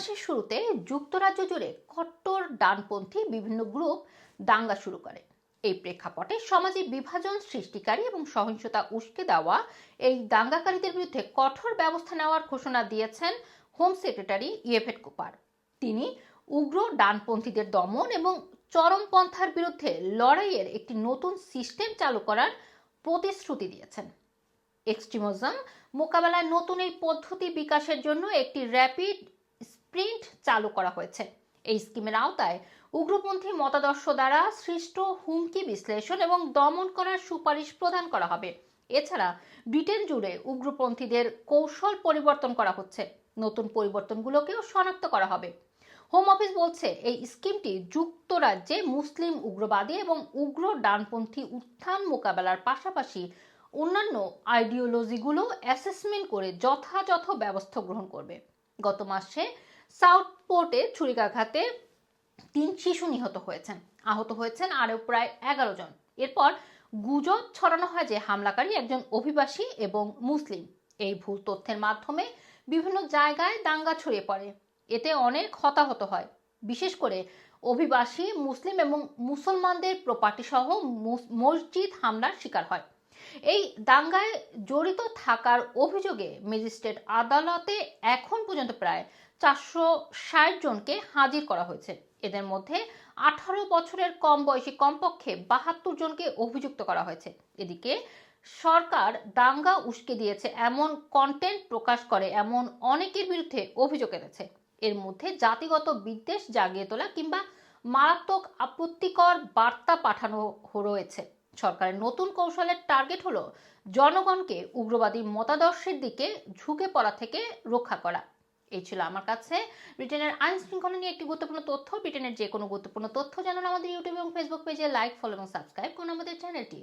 মাসের শুরুতে যুক্তরাজ্য জুড়ে কট্টর ডানপন্থী বিভিন্ন গ্রুপ দাঙ্গা শুরু করে। এই প্রেক্ষাপটে সমাজে বিভাজন সৃষ্টিকারী এবং সহিংসতা উস্কে দেওয়া এই দাঙ্গাকারীদের বিরুদ্ধে কঠোর ব্যবস্থা নেওয়ার ঘোষণা দিয়েছেন হোম সেক্রেটারি ইয়েভেট কুপার। তিনি উগ্র ডানপন্থীদের দমন এবং চরমপন্থার বিরুদ্ধে লড়াইয়ের একটি নতুন সিস্টেম চালু করার প্রতিশ্রুতি দিয়েছেন। এক্সট্রিমজম মোকাবেলায় নতুন এই পদ্ধতি বিকাশের জন্য একটি র্যাপিড স্প্রিন্ট চালু করা হয়েছে। এই স্কিমের আওতায় উগ্রপন্থী মতাদর্শ দ্বারা সৃষ্ট হুমকি বিশ্লেষণ এবং দমন করার সুপারিশ প্রদান করা হবে। এছাড়া ব্রিটেন জুড়ে উগ্রপন্থীদের কৌশল পরিবর্তন করা হচ্ছে। নতুন পরিবর্তনগুলোকেও শনাক্ত করা হবে। হোম অফিস বলছে, এই স্কিমটি যুক্তরাজ্যে মুসলিম উগ্রবাদী এবং উগ্র ডানপন্থী উত্থান মোকাবেলার পাশাপাশি অন্যান্য আইডিওলজিগুলো অ্যাসেসমেন্ট করে যথাযথ ব্যবস্থা গ্রহণ করবে। গত মাসে সাউথ পোর্টে ছুরিকাঘাতে তিন শিশু নিহত হয়েছেন। আহত হয়েছেন আরও প্রায় এগারো জন। এরপর গুজব ছড়ানো হয় যে হামলাকারী একজন অভিবাসী এবং মুসলিম। এই ভুল তথ্যের মাধ্যমে বিভিন্ন জায়গায় দাঙ্গা ছড়িয়ে পড়ে। এতে অনেক হতাহত হয়। বিশেষ করে অভিবাসী, মুসলিম এবং মুসলমানদের প্রপার্টি সহ মুস- মসজিদ হামলার শিকার হয়। এই দাঙ্গায় জড়িত থাকার অভিযোগে ম্যাজিস্ট্রেট আদালতে এখন পর্যন্ত প্রায় চারশো ষাট জনকে হাজির করা হয়েছে। এদের মধ্যে আঠারো বছরের কম বয়সী কমপক্ষে বাহাত্তর জনকে অভিযুক্ত করা হয়েছে। এদিকে সরকার দাঙ্গা উস্কে দিয়েছে এমন কন্টেন্ট প্রকাশ করে এমন অনেকের বিরুদ্ধে অভিযোগ এনেছে। এর মধ্যে জাতিগত বিদ্বেষ জাগিয়ে তোলা কিংবা মারাত্মক আপত্তিকর বার্তা পাঠানো রয়েছে। সরকারের নতুন কৌশলের টার্গেট হলো জনগণকে উগ্রবাদী মতাদর্শের দিকে ঝুঁকে পড়া থেকে রক্ষা করা। এই ছিল আমার কাছে। ব্রিটেনের আইন শৃঙ্খলা নিয়ে একটি গুরুত্বপূর্ণ তথ্য। ব্রিটেনের যে কোনো গুরুত্বপূর্ণ তথ্য জানান আমাদের ইউটিউব এবং ফেসবুক পেজে লাইক ফলো এবং সাবস্ক্রাইব করুন আমাদের চ্যানেলটি